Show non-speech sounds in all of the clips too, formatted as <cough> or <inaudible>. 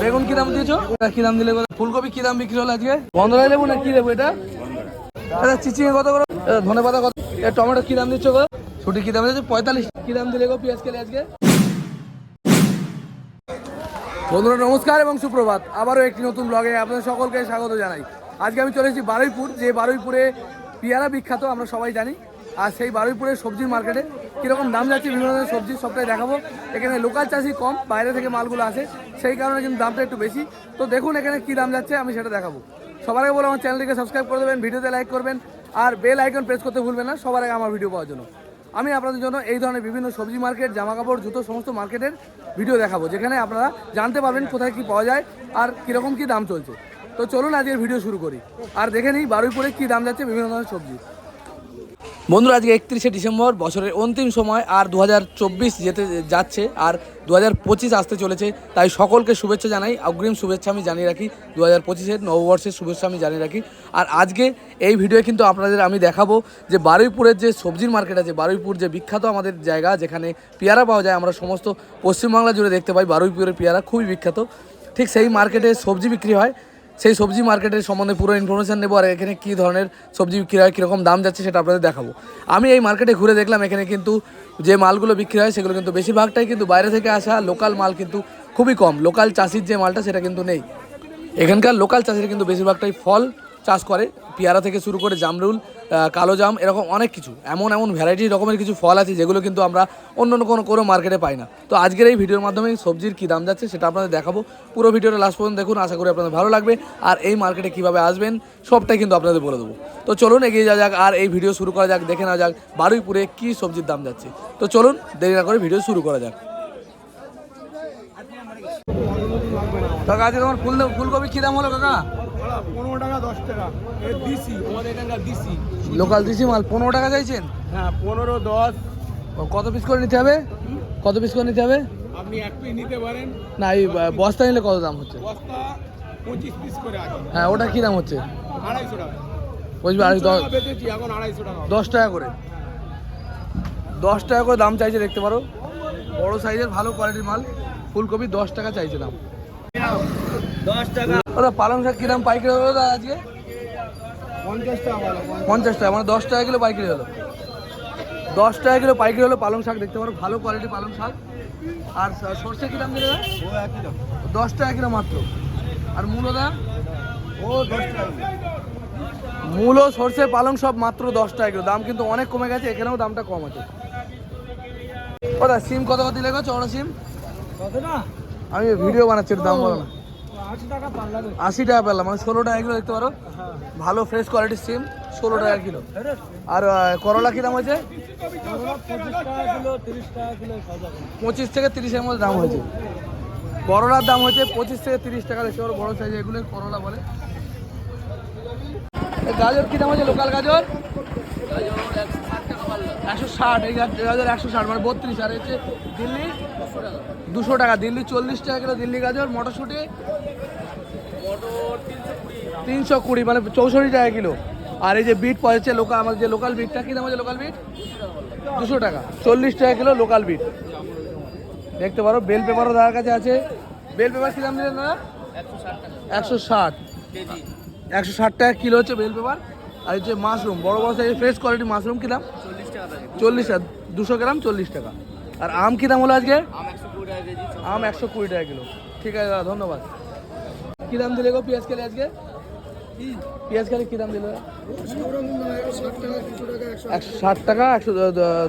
বেগুন কি দাম দিয়েছ? এটা কি দাম দিলে ফুলকপি কি দাম বিক্রি হলো আজকে? বন্ধরাই লেবু না কি লেবু এটা? আচ্ছা চিচিঙে কত করে? ধনে পাতা কত? টমেটো কি দাম দিচ্ছ গো? ছুটি কি দাম দিচ্ছ পঁয়তাল্লিশ। কি দাম দিলে গো পেঁয়াজ কেলে আজকে? বন্ধুরা, নমস্কার এবং সুপ্রভাত। আবারও একটি নতুন ব্লগে আপনাদের সকলকে স্বাগত জানাই। আজকে আমি চলে এসেছি বারুইপুর। যে বারুইপুরে পেয়ারা বিখ্যাত, আমরা সবাই জানি। আর সেই বারুইপুরের সবজির মার্কেটে কীরকম দাম যাচ্ছে বিভিন্ন ধরনের সবজি সবটাই দেখাবো। এখানে লোকাল চাষি কম, বাইরে থেকে মালগুলো আসে, সেই কারণে কিন্তু দামটা একটু বেশি। তো দেখুন এখানে কী দাম যাচ্ছে, আমি সেটা দেখাবো। সবার আগে বলে আমার চ্যানেলটিকে সাবস্ক্রাইব করে দেবেন, ভিডিওতে লাইক করবেন, আর বেল আইকন প্রেস করতে ভুলবেন না, সবার আগে আমার ভিডিও পাওয়ার জন্য। আমি আপনাদের জন্য এই ধরনের বিভিন্ন সবজি মার্কেট জামা কাপড় জুতো, সমস্ত মার্কেটের ভিডিও দেখাবো, যেখানে আপনারা জানতে পারবেন কোথায় কি পাওয়া যায় আর কীরকম কি দাম চলছে। তো চলুন আজকের ভিডিও শুরু করি। আর দেখে নিই বারুইপুরে কী দাম যাচ্ছে বিভিন্ন ধরনের সবজি। বন্ধুরা, আজকে একত্রিশে ডিসেম্বর, বছরের অন্তিম সময়, আর দু হাজার চব্বিশ যেতে যাচ্ছে, আর দু হাজার পঁচিশ আসতে চলেছে। তাই সকলকে শুভেচ্ছা জানাই, অগ্রিম শুভেচ্ছা আমি জানিয়ে রাখি দু হাজার পঁচিশের নববর্ষের শুভেচ্ছা আমি জানিয়ে রাখি। আর আজকে এই ভিডিওয়ে কিন্তু আপনাদের আমি দেখাবো যে বারুইপুরের যে সবজির মার্কেট আছে, বারুইপুর যে বিখ্যাত আমাদের জায়গা, যেখানে পেয়ারা পাওয়া যায়, আমরা সমস্ত পশ্চিমবাংলা জুড়ে দেখতে পাই, বারুইপুরের পেয়ারা খুবই বিখ্যাত। ঠিক সেই মার্কেটে সবজি বিক্রি হয়। সেই সবজি মার্কেটের সম্বন্ধে পুরো ইনফরমেশান নেব, আর এখানে কী ধরনের সবজি বিক্রি হয় কীরকম দাম যাচ্ছে সেটা আপনাদের দেখাবো। আমি এই মার্কেটে ঘুরে দেখলাম, এখানে কিন্তু যে মালগুলো বিক্রি হয় সেগুলো কিন্তু বেশিরভাগটাই কিন্তু বাইরে থেকে আসা লোকাল মাল কিন্তু খুবই কম। লোকাল চাষির যে মালটা সেটা কিন্তু নেই। এখানকার লোকাল চাষিরা কিন্তু বেশিরভাগটাই ফল চাষ করে। পেয়ারা থেকে শুরু করে জামরুল কালো জাম, এরকম অনেক কিছু। এমন এমন ভ্যারাইটি রকমের কিছু ফল আছে যেগুলো কিন্তু আমরা অন্য কোনো কোনো মার্কেটে পাই না। তো আজকের এই ভিডিওর মাধ্যমে সবজির কী দাম যাচ্ছে সেটা আপনাদের দেখাবো। পুরো ভিডিওটা লাস্ট পর্যন্ত দেখুন, আশা করি আপনাদের ভালো লাগবে। আর এই মার্কেটে কীভাবে আসবেন, সবটাই কিন্তু আপনাদের বলে দেবো। তো চলুন এগিয়ে যাওয়া যাক, আর এই ভিডিও শুরু করা যাক, দেখে নেওয়া যাক বারুইপুরে কী সবজির দাম যাচ্ছে। তো চলুন, দেরি না করে ভিডিও শুরু করা যাক। কাকা, আজকে তোমার ফুল ফুলকপি কী দাম হলো কাকা? পনেরো টাকা দশ টাকা। দিছি আমাদের এখানকার দিছি। লোকাল দিছি মাল পনেরো টাকা চাইছেন? হ্যাঁ পনেরো দশ। কত পিস করে নিতে হবে? কত পিস করে নিতে হবে? আপনি এক পিস নিতে পারেন। না এই বস্তা নিলে কত দাম হচ্ছে? বস্তা পঁচিশ পিস করে আছে। হ্যাঁ ওটা কি দাম হচ্ছে? আড়াইশো টাকা। বুঝবে আড়াই দশ এখন আড়াইশো টাকা। দশ টাকা করে। দশ টাকা করে দাম চাইছে দেখতে পারো। বড় সাইজের ভালো কোয়ালিটির মাল। ফুলকপি দশ টাকা চাইছে দাম। দশ টাকা। ওটা পালং শাক কিরাম পাইকারি হলো দাদা আজকে? পঞ্চাশ টাকা ভালো পঞ্চাশ। টাকা মানে দশ টাকা কিলো পাইকারি হলো। দশ টাকা কিলো পাইকারি হলো পালং শাক দেখতে পারো ভালো কোয়ালিটি পালং শাক। আর সর্ষে কি দাম দিলে দশ টাকা কিলো মাত্র। আর মূলো দা ও দশ টাকা মূলো। সর্ষে পালং সব মাত্র দশ টাকা কিলো। দাম কিন্তু অনেক কমে গেছে এখানেও দামটা কম আছে। ওটা সিম কত কত দিলে গো? চড়া সিম? না আমি ভিডিও বানাচ্ছি একটু দাম বলো না। আশি টাকা পেলাম মানে ষোলো টাকা কিলো দেখতে পারো। ভালো ফ্রেশ কোয়ালিটির সিম ষোলো টাকা কিলো। আর করলা কি দাম হয়েছে? পঁচিশ থেকে তিরিশের মধ্যে দাম হয়েছে। করলার দাম হয়েছে পঁচিশ থেকে তিরিশ টাকা দেখতে পারো বড় সাইজ এগুলো করলা বলে। গাজর কি দাম হয়েছে? লোকাল গাজর? একশো ষাট, এই গাজর একশো ষাট মানে বত্রিশ। আর হচ্ছে দিল্লি, দুশো টাকা। দিল্লি চল্লিশ টাকা কিলো, দিল্লি গাজর, মটরশুঁটি তিনশো কুড়ি মানে চৌষট্টি টাকা কিলো। আর এই যে বিট যাচ্ছে লোকাল, আমাদের যে লোকাল বিটটা, কি দাম আছে লোকাল বিট? দুশো টাকা। চল্লিশ টাকা কিলো লোকাল বিট। দেখতে পারো, বেল পেপারও তার কাছে আছে। বেল পেপার কি দাম দিলেন না একশো ষাট। একশো ষাট টাকা কিলো হচ্ছে বেল পেপার। আর হচ্ছে মাশরুম, বড় বড় সাইজের ফ্রেশ কোয়ালিটি মাশরুম কি দাম? চল্লিশ দুশো গ্রাম চল্লিশ টাকা। আর আম কি দাম হলো আজকে? আম একশো কুড়ি টাকা কিলো। ঠিক আছে দাদা ধন্যবাদ। কী দাম দিলে গো পেঁয়াজ কেলে আজকে? পেঁয়াজ কেলে কী দাম দিলে? একশো ষাট টাকা একশো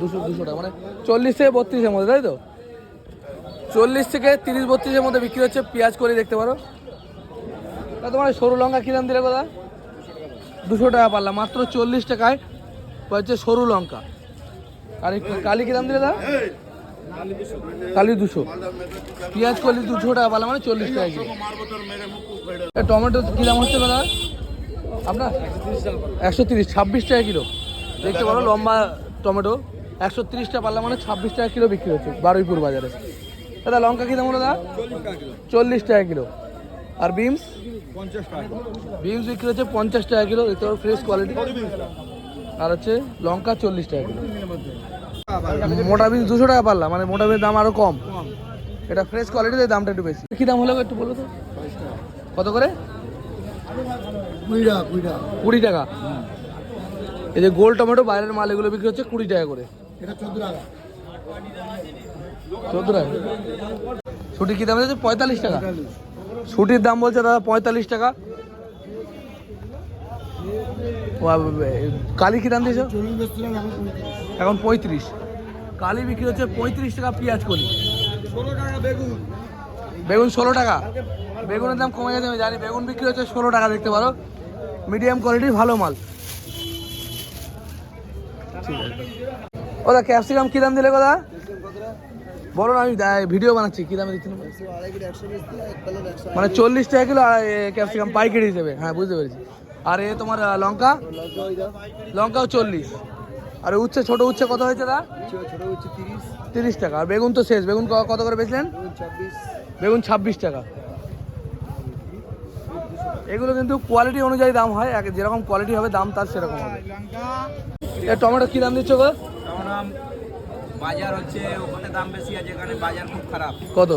দুশো দুশো টাকা। মানে চল্লিশ থেকে বত্রিশের মধ্যে তাই তো? চল্লিশ থেকে তিরিশ বত্রিশের মধ্যে বিক্রি হচ্ছে পেঁয়াজ করে দেখতে পারো। তা তোমার সরু লঙ্কা কী দাম দিলে কথা দুশো টাকা পারলা মাত্র চল্লিশ টাকায় হচ্ছে সরু লঙ্কা। আর এই কালি কী দাম দিলে দা কালি দুশো। পেঁয়াজ কলি দুশো টাকা পারলাম মানে চল্লিশ টাকা কিলো টমেটো কী দাম হচ্ছে দাদা? আপনার? একশো তিরিশ ছাব্বিশ টাকা কিলো। দেখতে পারো লম্বা টমেটো। একশো তিরিশটা পারলাম মানে ছাব্বিশ টাকা কিলো বিক্রি হচ্ছে বারুইপুর বাজারে। দাদা লঙ্কা কী দাম হলো দাদা? চল্লিশ টাকা কিলো। আর বিমস পঞ্চাশ টাকা। বিমস বিক্রি হচ্ছে পঞ্চাশ টাকা কিলো। দেখতে পারো ফ্রেশ কোয়ালিটি আর হচ্ছে লঙ্কা চল্লিশ টাকা মোটা বিনস দুশো টাকা পারলাম মানে মোটা বিনস দাম আরও কম। এটা ফ্রেশ কোয়ালিটিতে দামটা একটু বেশি। কী দাম হলো একটু বলো তো। কত করে? কুড়ি টাকা। এই যে গোল টমেটো বাইরের মাল এগুলো বিক্রি হচ্ছে কুড়ি টাকা করে। এটা চোদ্দ টাকা। চোদ্দ ছুটি কী দাম আছে পঁয়তাল্লিশ টাকা? ছুটির দাম বলছে দাদা পঁয়তাল্লিশ টাকা। কালি কী দাম দিয়েছ? এখন পঁয়ত্রিশ। কালি বিক্রি হচ্ছে পঁয়ত্রিশ টাকা পেঁয়াজ কলি। টাকা বেগুন। বেগুন ষোলো টাকা। বেগুনের দাম কমে গেছে আমি জানি। বেগুন বিক্রি হচ্ছে ষোলো টাকা দেখতে পারো। মিডিয়াম কোয়ালিটির ভালো মাল। ওদা ক্যাপসিকাম কী দাম দিলে কথা বলো না আমি ভিডিও বানাচ্ছি। কী দামে দিচ্ছি? মানে চল্লিশ টাকা কিলো ক্যাপসিকাম পাইকারি হিসেবে। হ্যাঁ বুঝতে পেরেছি। আর এ তোমার লঙ্কা? লঙ্কাও চল্লিশ। আর উচ্ছে ছোট উচ্ছে কত হয়েছে দা ছোট তিরিশ টাকা। আর বেগুন তো শেষ। বেগুন কত করে বেচলেন? বেগুন ছাব্বিশ টাকা। এগুলো কিন্তু কোয়ালিটি অনুযায়ী দাম হয়। এক যেরকম কোয়ালিটি হবে দাম তার সেরকম হবে। এ টমেটো কি দাম দিচ্ছ গো? বাজার হচ্ছে ওখানে দাম বেশি আছে এখানে বাজার খুব খারাপ। কত?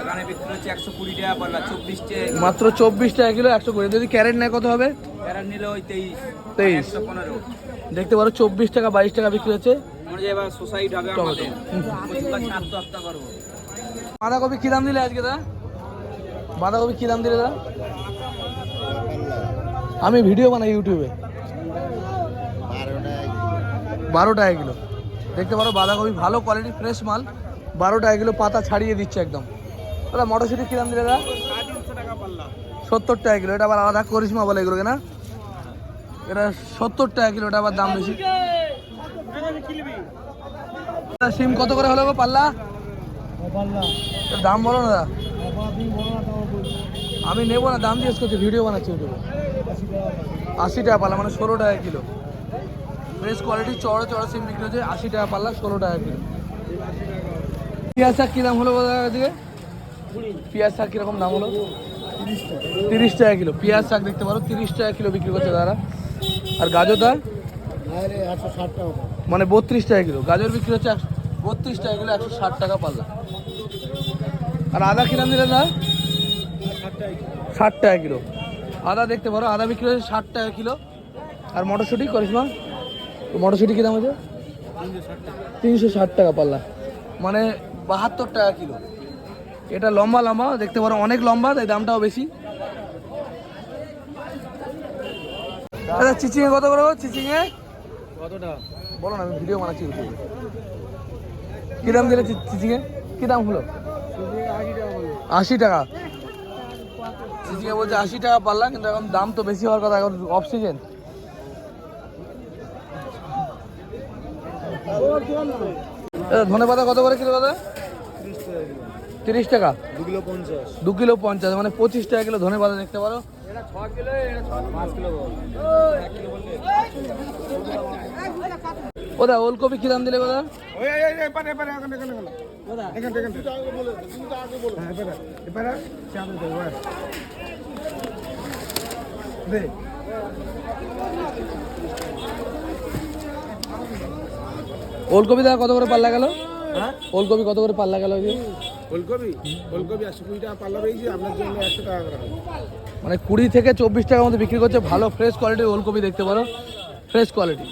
এখানে বিক্রি হচ্ছে একশো কুড়ি টাকা পাল্লা চব্বিশ টাকা মাত্র চব্বিশ টাকা কিলো একশো কুড়ি। যদি ক্যারেট নেয় কত হবে? এরা নিলে ওই তেইশ তেইশ। পনেরো। দেখতে পারো চব্বিশ টাকা বাইশ টাকা বিক্রি হচ্ছে। এবার সোসাইটি হবে আমাদের করব বাঁধাকপি কি দাম দিলে আজকে দা বাঁধাকপি কি দাম দিলে দা আমি ভিডিও বানাই ইউটিউবে। বারো টাকা কিলো। দেখতে পারো বাঁধাকপি ভালো কোয়ালিটি ফ্রেশ মাল। বারো টাকা কিলো পাতা ছাড়িয়ে দিচ্ছে একদম। দাদা, মটরশুঁটি কী দাম দিলে দাদা? সত্তর টাকা কিলো, এটা আবার আলাদা করিসমা বলে এগুলোকে, না? এটা সত্তর টাকা কিলো, এটা আবার দাম বেশি। সিম কত করে হলো পাল্লা? দাম বলো না, দাদা। আমি নেব না, দাম জিজ্ঞেস করছি, ভিডিও বানাচ্ছি ইউটিউবে। আশি টাকা পাল্লা মানে ষোলো টাকা কিলো। ফ্রেশ কোয়ালিটি চড়া চড়া সিম বিক্রি হচ্ছে আশি টাকা পাল্লা, ষোলো টাকা কিলো। পেঁয়াজ শাক কী দাম হলো দাদা আজকে পেঁয়াজ শাক কীরকম দাম হলো তিরিশ টাকা কিলো। পেঁয়াজ শাক দেখতে পারো, তিরিশ টাকা কিলো বিক্রি করছে দাদা আর গাজরটা মানে বত্রিশ টাকা কিলো। গাজর বিক্রি হচ্ছে বত্রিশ টাকা কিলো, একশো ষাট টাকা পাল্লা। আর আদা কিরাম দিলেন না ষাট টাকা কিলো। আদা দেখতে পারো, আদা বিক্রি হচ্ছে ষাট টাকা কিলো। আর মটরশুঁটি করিসমা মটরশুঁটি কী দাম হচ্ছে তিনশো ষাট টাকা পাল্লা। মানে বাহাত্তর টাকা কিলো। এটা লম্বা লম্বা দেখতে পারো অনেক লম্বা তাই দামটাও বেশি। আচ্ছা চিচিঙে কত করে? চিচিঙে কতটা? বলো না আমি ভিডিও বানাচ্ছি ইউটিউবে কী দাম দিলে চিচিঙে কী দাম হলো? আশি টাকা চিচিঙে বলছে আশি টাকা পারলাম কিন্তু এখন দাম তো বেশি হওয়ার কথা এখন অফ সিজন ধনে পাতা কত করে কিলো দাদা? তিরিশ টাকা? দু কিলো পঞ্চাশ। দু কিলো পঞ্চাশ মানে পঁচিশ টাকা কিলো ধনে পাতা দেখতে পারো। ওদা ওলকপি কী দাম দিলে ওদা ওই এই এই এপারে এপারে এখানে এখানে এখানে এখানে এখানে তুমি আগে বলো তুমি তো আগে বলো। হ্যাঁ ওলকপি দাদা কত করে পাল্লা গেল? হ্যাঁ? ওলকপি কত করে পাল্লা গেল? ওই ফুলকপি? ফুলকপি একশো কুড়ি টাকা পাল্লা পেয়েছি আপনার জন্য একশো টাকা করে মানে কুড়ি থেকে চব্বিশ টাকার মধ্যে বিক্রি করছে ভালো ফ্রেশ কোয়ালিটির ওলকপি দেখতে পারো। ফ্রেশ কোয়ালিটি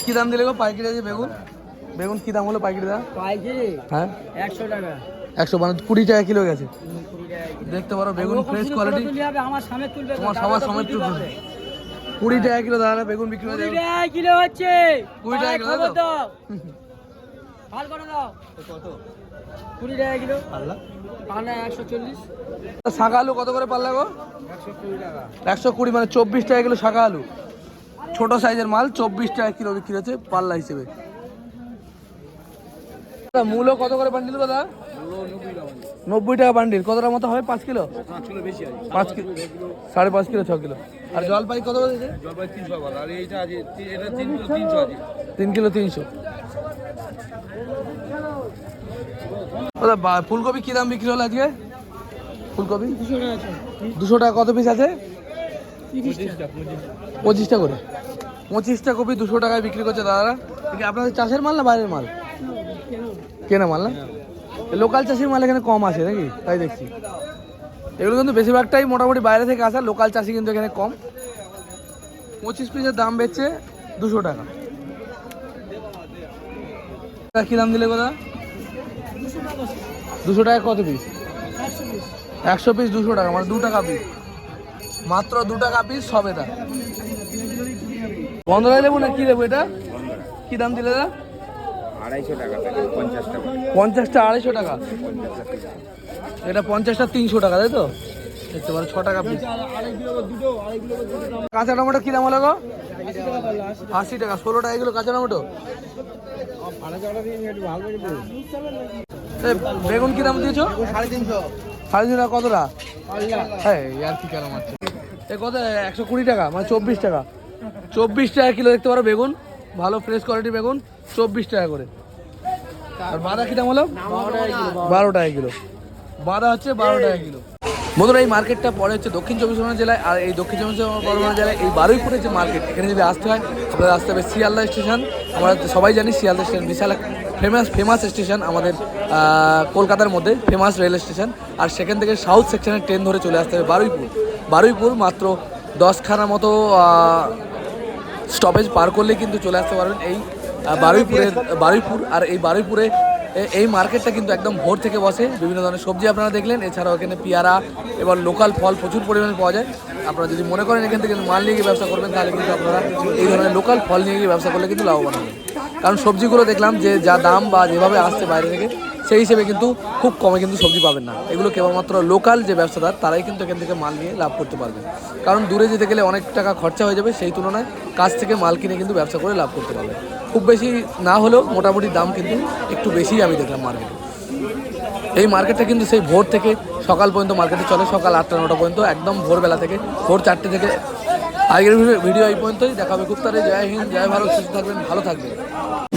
কি দাম দিলে গো পাইকারি আছে বেগুন? বেগুন কি দাম হলো পাইকারি দাম? পাইকারি? হ্যাঁ। একশো টাকা। একশো মানে কুড়ি টাকা কিলো গেছে। দেখতে পারো বেগুন ফ্রেশ কোয়ালিটি আমার সামনে তুলবে তোমার সবার সময় একটু কুড়ি টাকা কিলো দাদা বেগুন বিক্রি হয়ে যাবে। কিলো হচ্ছে। কুড়ি টাকা কিলো তো? ভালো করে দাও। <laughs> কুড়ি টাকা কিলো। পানা একশো চল্লিশ। আলু কত করে পাল্লা গো? একশো কুড়ি মানে চব্বিশ টাকা কিলো আলু। ছোট সাইজের মাল চব্বিশ টাকা কিলো বিক্রি হচ্ছে পাল্লা হিসেবে। মূলো কত করে বান্ডিল দাদা? নব্বই টাকা বান্ডিল। কতটা মতো হবে পাঁচ কিলো? পাঁচ কিলো। বেশি আছে পাঁচ কিলো সাড়ে পাঁচ কিলো ছ কিলো। আর জলপাই কত করে তিন কিলো তিনশো আছে তিন কিলো তিনশো দাদা ফুলকপি কি দাম বিক্রি হলো আজকে? ফুলকপি? দুশো টাকা, কত পিস আছে? পঁচিশটা করে। পঁচিশটা কপি দুশো টাকায় বিক্রি করছে দাদারা। আপনাদের চাষের মাল না বাইরের মাল? কেনা মাল না? লোকাল চাষির মাল এখানে কম আছে নাকি? তাই দেখছি। এগুলো কিন্তু বেশিরভাগটাই মোটামুটি বাইরে থেকে আসা, লোকাল চাষি কিন্তু এখানে কম। পঁচিশ পিসের দাম বেচছে দুশো টাকা। কি দাম দিলে কথা দুশো টাকা কত পিস একশো পিস দুশো টাকা মানে দু টাকা পিস মাত্র দু টাকা পিস সবেদা বন্ধরাই লেবু না কি লেবু এটা? কি দাম দিলে আড়াইশো টাকা পঞ্চাশটা আড়াইশো টাকা। এটা পঞ্চাশটা তিনশো টাকা তাই তো? দেখতে পারো ছ টাকা পিস কাঁচা টমেটো কি দাম হলো গো? আশি টাকা। ষোলো টাকা এগুলো কাঁচা টমেটো? বেগুন কি দাম দিয়েছ? সাড়ে তিনশো। সাড়ে তিন টাকা কতটা? হ্যাঁ আর কি কেন মারছে এ কত? একশো কুড়ি টাকা মানে চব্বিশ টাকা। চব্বিশ টাকা কিলো দেখতে পারো বেগুন। ভালো ফ্রেশ কোয়ালিটি বেগুন চব্বিশ টাকা করে। আর বাঁধা কি দাম হলো? বারো টাকা কিলো। বাঁধা হচ্ছে বারো টাকা কিলো। বন্ধুরা এই মার্কেটটা পড়ে হচ্ছে দক্ষিণ চব্বিশ পরগনা জেলায় আর এই দক্ষিণ চব্বিশ পরগনা জেলায় এই বারুইপুরের যে মার্কেট এখানে যদি আসতে হয় আপনাদের আসতে হবে শিয়ালদা স্টেশন। আমরা সবাই জানি শিয়ালদা স্টেশন বিশাল ফেমাস ফেমাস স্টেশন আমাদের কলকাতার মধ্যে ফেমাস রেল স্টেশন আর সেখান থেকে সাউথ সেকশনের ট্রেন ধরে চলে আসতে হবে বারুইপুর। বারুইপুর মাত্র দশখানা মতো স্টপেজ পার করলে কিন্তু চলে আসতে পারবেন এই বারুইপুরের বারুইপুর আর এই বারুইপুরে এই মার্কেটটা কিন্তু একদম ভোর থেকে বসে। বিভিন্ন ধরনের সবজি আপনারা দেখলেন। এছাড়াও এখানে পেয়ারা এবং লোকাল ফল প্রচুর পরিমাণে পাওয়া যায়। আপনারা যদি মনে করেন এখান থেকে মাল নিয়ে গিয়ে ব্যবসা করবেন, তাহলে কিন্তু আপনারা এই ধরনের লোকাল ফল নিয়ে গিয়ে ব্যবসা করলে কিন্তু লাভবান হবেন। কারণ সবজিগুলো দেখলাম যে যা দাম বা যেভাবে আসছে বাইরে থেকে, সেই হিসেবে কিন্তু খুব কমে কিন্তু সবজি পাবেন না। এগুলো কেবলমাত্র লোকাল যে ব্যবসাদার, তারাই কিন্তু এখান থেকে মাল নিয়ে লাভ করতে পারবে। কারণ দূরে যেতে গেলে অনেক টাকা খরচা হয়ে যাবে, সেই তুলনায় কাছ থেকে মাল কিনে কিন্তু ব্যবসা করে লাভ করতে পারবে। খুব বেশি না হলেও মোটামুটি দাম কিন্তু একটু বেশিই আমি দেখলাম মার্কেটে এই মার্কেটটা কিন্তু সেই ভোর থেকে সকাল পর্যন্ত মার্কেটে চলে, সকাল আটটা, নটা পর্যন্ত, একদম ভোরবেলা থেকে ভোর চারটে থেকে আগের ভিডিও- এই পর্যন্তই। দেখাবে খুব তাড়াতাড়ি জয় হিন্দ, জয় ভারত। সুস্থ থাকবেন, ভালো থাকবেন।